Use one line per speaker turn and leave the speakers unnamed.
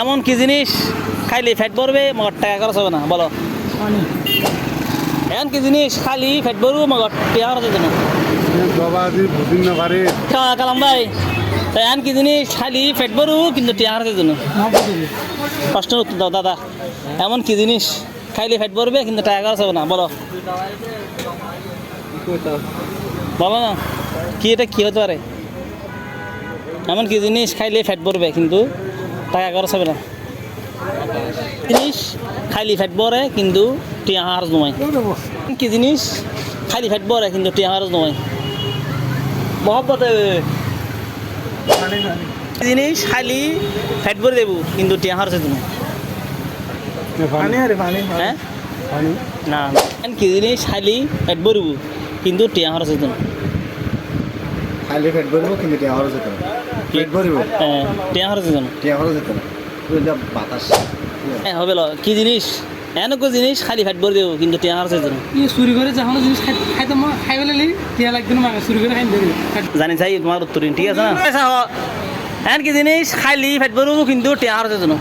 এমন কি জিনিস? খাইলে ফ্যাট ভরবে মগর টাকা খরচ হবে না বলো। এমন কি জিনিস? খালি ফ্যাট ভরবো মগর টাকা খরচ হবে না। কালাম ভাই। তাই এমন কি জিনিস? খালি ফ্যাট কিন্তু টাকা খরচ হবে না। প্রশ্নের উত্তর দাও দাদা। এমন কি জিনিস? খাইলে ফ্যাট কিন্তু টাকা খরচ হবে না বলো। বলো না কি এটা কি হতে পারে? এমন কি জিনিস? খাইলে ফ্যাট ভরবে কিন্তু টাকা খরচ হবে না জিনিস খাইলে ফ্যাট ভরে কিন্তু টিয়া খরচ নয় কি জিনিস? খাইলে ফ্যাট ভরে কিন্তু টিয়া খরচ নয় মহব্বত। জিনিস খাইলি ফ্যাট ভরে দেবো কিন্তু টিয়া খরচ হতো না
পানি আরে পানি।
হ্যাঁ না কি জিনিস খাইলি ফ্যাট ভরবো কিন্তু টিয়া খরচ হতো
খালি পেট ভরবো কিন্তু টিয়া খরচ হতো না পেট ভরবো
হ্যাঁ, টিয়া খরচ হতো না
টিয়া খরচ হতো না ওইটা বাতাস।
হ্যাঁ হবে ল। কি জিনিস? এনেকো জিনিস খালি ফ্যাট ভরে দেবো কিন্তু টিয়া হতো না
ই চুরি করে যখন জিনিস খাই খাইতে মই খাই পেলালি টিয়া লাগবে না মাকে চুরি করে খাই দেবে।
জানি চাই তোমার উত্তর ঠিক আছে না? হ। কি জিনিস খাইলি ফ্যাট ভরবো কিন্তু টিয়া খরচ হতো না?